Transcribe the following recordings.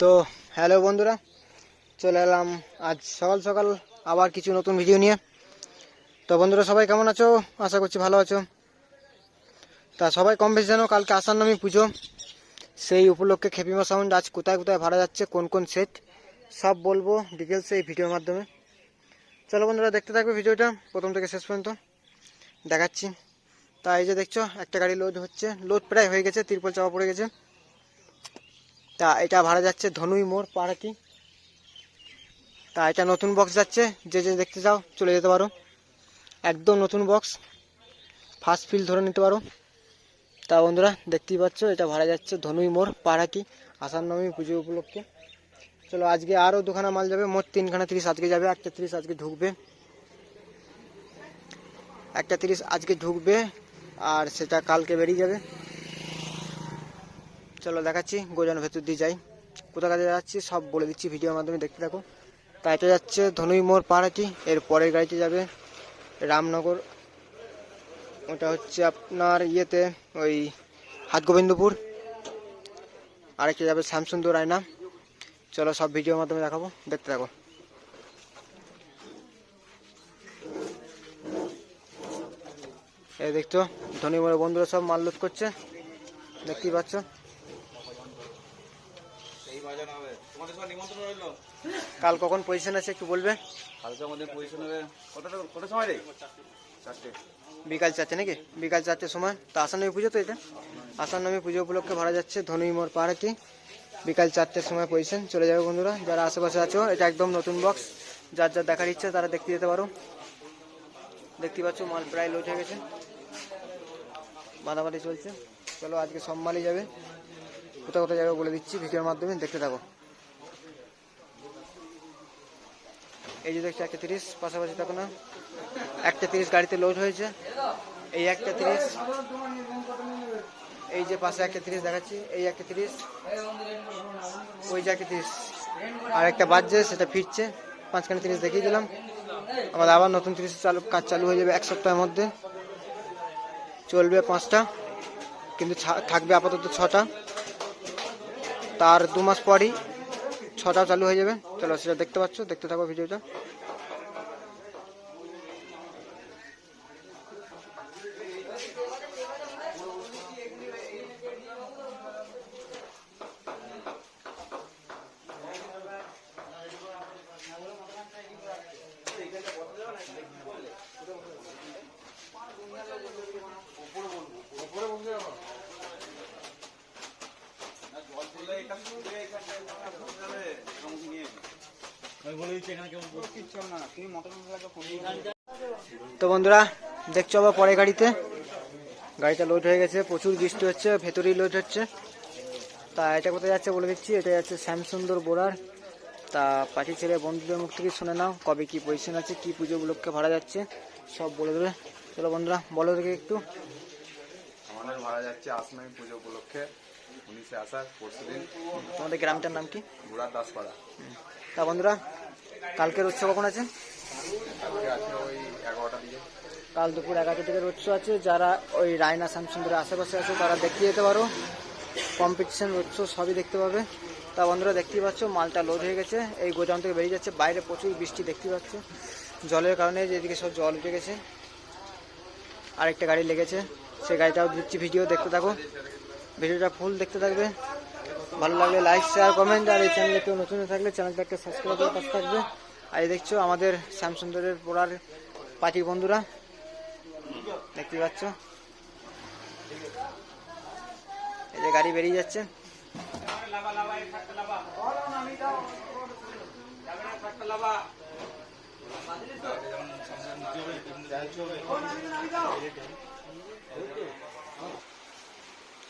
তো হ্যালো বন্ধুরা, চলে এলাম আজ সকাল সকাল আবার কিছু নতুন ভিডিও নিয়ে। তো বন্ধুরা, সবাই কেমন আছো? আশা করছি ভালো আছো। তা সবাই কম বেশি জানো, কালকে আসার নামই পুজো। সেই উপলক্ষে খেপিমা সাউন্ড আজ কোথায় কোথায় ভাড়া যাচ্ছে, কোন কোন সেট সব বলব ডিটেলসে এই ভিডিওর মাধ্যমে। চলো বন্ধুরা, দেখতে থাকবে ভিডিওটা প্রথম থেকে শেষ পর্যন্ত। দেখাচ্ছি। তা এই যে দেখছ, একটা গাড়ি লোড হচ্ছে। লোড প্রায় হয়ে গেছে, তিরপল চাপা পড়ে গেছে। তা এটা ভাড়া যাচ্ছে ধনুই মোড় পাড়াটি তা এটা নতুন বক্স যাচ্ছে, যে যে দেখতে চাও চলে যেতে পারো। একদম নতুন বক্স ফার্স্ট ফিল ধরে নিতে পারো। তা বন্ধুরা, দেখতেই পাচ্ছ, এটা ভাড়া যাচ্ছে ধনুই মোড় পাড়াটি আসার নবমী পুজো উপলক্ষে। চলো, আজকে আরও দুখানা মাল যাবে, মোট তিনখানা তিরিশ আজকে যাবে, একটা তিরিশ আজকে ঢুকবে। একটা তিরিশ আজকে ঢুকবে, আর সেটা কালকে বেরিয়ে যাবে। চলো দেখাচ্ছি গোজানোর ভেতর দিয়ে যাই। কোথা কাছে যাচ্ছি সব বলে দিচ্ছি ভিডিওর মাধ্যমে, দেখতে থাকো। তাই এটা যাচ্ছে ধনুই মোড় পাড়াটি এর পরের গাড়িতে যাবে রামনগর। ওটা হচ্ছে আপনার ইয়েতে, ওই হাটগোবিন্দপুর। আরেকটা যাবে শ্যামসুন্দর রায়না চলো সব ভিডিওর মাধ্যমে দেখাবো, দেখতে থাকো। এই দেখছ ধনী মোড়ের বন্ধুরা সব মাল লোড করছে, দেখতেই পাচ্ছ সেই বাজানো হবে তোমাদের সবার নিমন্ত্রণ রইল কাল কখন পজিশন আছে একটু বলবে? কালকে আমাদের পজিশন হবে কতটা কত সময় রে? চারটে। বিকাল চারটে নাকি? বিকাল চারটের সময়। তা আসানবী পুজো তো এটা। আসানবী পুজো উপলক্ষে ভাড়া যাচ্ছে ধনুই মোড় পাহাড়টি বিকাল চারটের সময় পজিশন চলে যাবে বন্ধুরা যারা আশেপাশে আছো এটা একদম নতুন বক্স যার যার দেখার ইচ্ছে তারা দেখতে যেতে পারো। দেখতে পাচ্ছ মাল প্রায় লোড হয়ে গেছে। বাঁধাবাঁধি চলছে। চলো আজকে সব মালই যাবে। কোথাও কোথায় যাবে বলে দিচ্ছি ভিডিওর মাধ্যমে দেখতে থাকো। এই যে দেখছি একটা তিরিশ, পাশাপাশি থাকো না, একটা তিরিশ গাড়িতে লোড হয়েছে। এই একটা তিরিশ, এই যে পাশে একটা তিরিশ দেখাচ্ছি, এই একটা তিরিশ, ওই যে একটা তিরিশ। আর একটা বাজছে, সেটা ফিরছে। পাঁচখানে তিরিশ দেখিয়ে দিলাম। আমাদের আবার নতুন তিরিশ চালু, কাজ চালু হয়ে যাবে এক সপ্তাহের মধ্যে। চলবে পাঁচটা, কিন্তু থাকবে আপাতত ছটা। তার দু মাস পরই ছটা চালু হয়ে যাবে। চলো সেটা দেখতে পাচ্ছ দেখতে থাকো ভিডিওটা। তো বন্ধুরা, দেখছ আবার পরে গাড়িতে। গাড়িটা লোড হয়ে গেছে, প্রচুর বৃষ্টি হচ্ছে, ভেতরেই লোড হচ্ছে। তা এটা কোথায় যাচ্ছে বলে দিচ্ছি, এটা যাচ্ছে শ্যামসুন্দর বোরার তা পাখি ছেলে বন্ধুদের মুখ থেকে শুনে নাও, কবে কি পজিশন আছে, কি পুজো উপলক্ষে ভাড়া যাচ্ছে, সব বলে দেবে। চলো বন্ধুরা, বলো দেখে একটু। আমাদের যাচ্ছে আসমাই পুজো উপলক্ষে উনিশে আষাঢ় পরশু দিন। তোমাদের গ্রামটার নাম কি? বুড়ার দাসপাড়া। তা বন্ধুরা কালকের উৎসব কখন আছে? কালকে আছে ওই এগারোটা দিকে। কাল দুপুর এগারোটা থেকে উৎসব আছে। যারা ওই রায়না শ্যামসুন্দরের আশেপাশে আছে তারা দেখতে যেতে পারো। কম্পিটিশন উৎসব সবই দেখতে পাবে। তা বন্ধুরা দেখতেই পাচ্ছ মালটা লোড হয়ে গেছে। এই গোদাম থেকে বেরিয়ে যাচ্ছে। বাইরে প্রচুর বৃষ্টি দেখতে পাচ্ছ। জলের কারণে যেদিকে সব জল উঠে গেছে। আরেকটা গাড়ি লেগেছে। সেই গাড়িটাও দিচ্ছি ভিডিও, দেখতে থাকো। ভিডিওটা ফুল দেখতে থাকবে। ভালো লাগলে লাইক শেয়ার কমেন্ট আর এই চ্যানেলে কেউ নতুন থাকলে চ্যানেলটাকে সাবস্ক্রাইব করে পাশে থাকবে। আর এই দেখছ আমাদের শ্যামসুন্দরের পড়ার পার্টি বন্ধুরা। দেখতে পাচ্ছ। এই যে গাড়ি বেরিয়ে যাচ্ছে।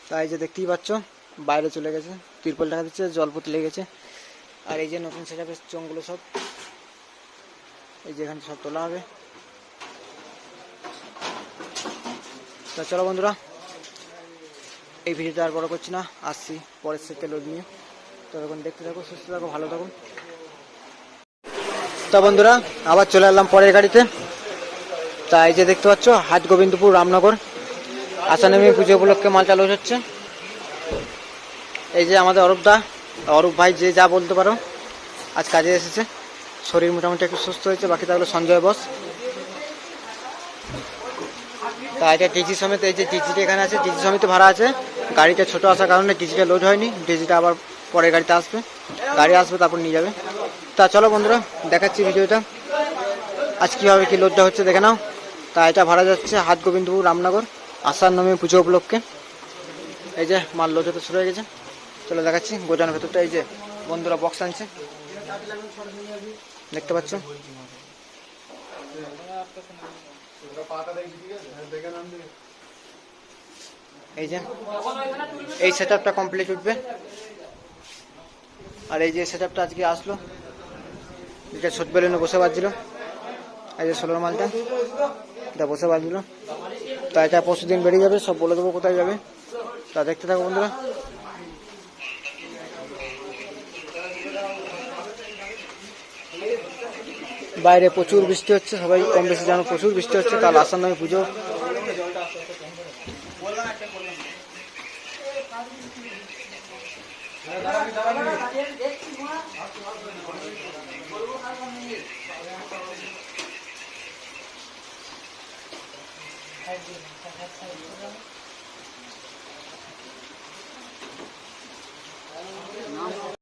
তাই যে দেখতেই পাচ্ছ, বাইরে চলে গেছে, তিরপল দেখা দিচ্ছে জল জলপতি লেগেছে আর এই যে নতুন সেটাপের চোঙগুলো সব, এই যে এখানে সব তোলা হবে। তা চলো বন্ধুরা, এই ভিডিওটা আর বড় করছি না, আসছি পরের সেটকে লোড নিয়ে। ততক্ষণ দেখতে থাকো, সুস্থ থাকো, ভালো থাকো। তা বন্ধুরা, আবার চলে এলাম পরের গাড়িতে। তা এই যে দেখতে পাচ্ছ হাট গোবিন্দপুর রামনগর। আসানামি পুজো উপলক্ষে মাল চালু হচ্ছে। এই যে আমাদের অরূপদা অরূপ ভাই যে যা বলতে পারো, আজ কাজে এসেছে। শরীর মোটামুটি একটু সুস্থ হয়েছে, বাকি থাকল সঞ্জয় বস। তা এটা ডিজি সমেত, এই যে ডিজিটা এখানে আছে ডিজি সমেত ভাড়া আছে। গাড়িটা ছোট আসার কারণে ডিজিটা লোড হয়নি ডিজিটা আবার পরের গাড়িতে আসবে। গাড়ি আসবে, তারপর নিয়ে যাবে। তা চলো বন্ধুরা, দেখাচ্ছি ভিডিওটা। আজ কীভাবে কী লোডটা হচ্ছে দেখে নাও। তা এটা ভাড়া যাচ্ছে হাট গোবিন্দপুর রামনগর। আষাঢ় নবমী পুজো উপলক্ষে। এই যে মাল হতে শুরু হয়ে গেছে। চলে দেখাচ্ছি, গোডাউনের ভেতরটা এই যে বন্ধুরা বক্স আনছে। দেখতে পাচ্ছ? এই যে, এই সেট আপটা কমপ্লিট উঠবে। আর এই যে সেট আপটা আজকে আসলো এটা ছোট বেলুনে বসে বাজছিল। এই যে ষোলোর মালটা, এটা বসে বাজছিল। তা এটা পরশু দিন বেরিয়ে যাবে, সব বলে দেবো কোথায় যাবে। তা দেখতে থাকো বন্ধুরা। বাইরে প্রচুর বৃষ্টি হচ্ছে, সবাই কম বেশি জানো, প্রচুর বৃষ্টি হচ্ছে, কাল আসার নামে পুজো। 嗯，大家猜一猜。